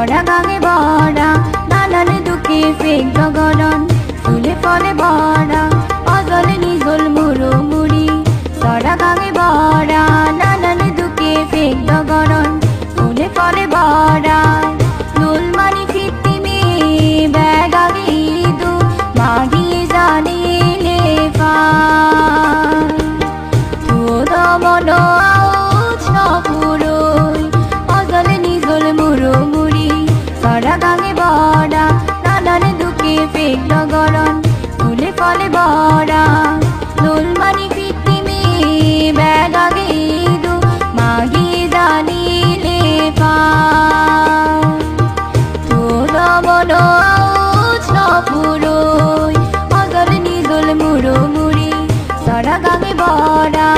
সরা গাঙে বড়া নানান দুঃখে ফেক গগরন, ফুলে ফলে বড়া অজলে নিজল মুড়ো মুড়ি। সরা গাঙে বড়া নানান দুঃখে ফেক গগরন, ফুলে ফলে বড়া নুলমানি মন সরা গাঙে বড়া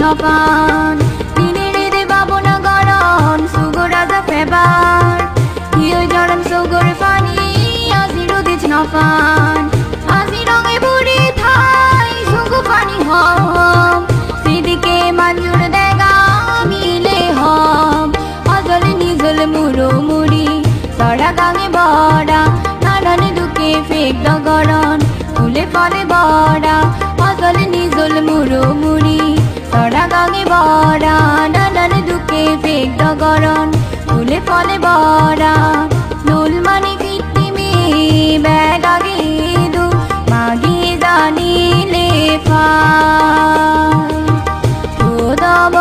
নপান নিনিরে দে বাবনা গরন সুগর আজ ফেবার ইউ জড়ন সুগর ফানি আজি রুদিছ নপান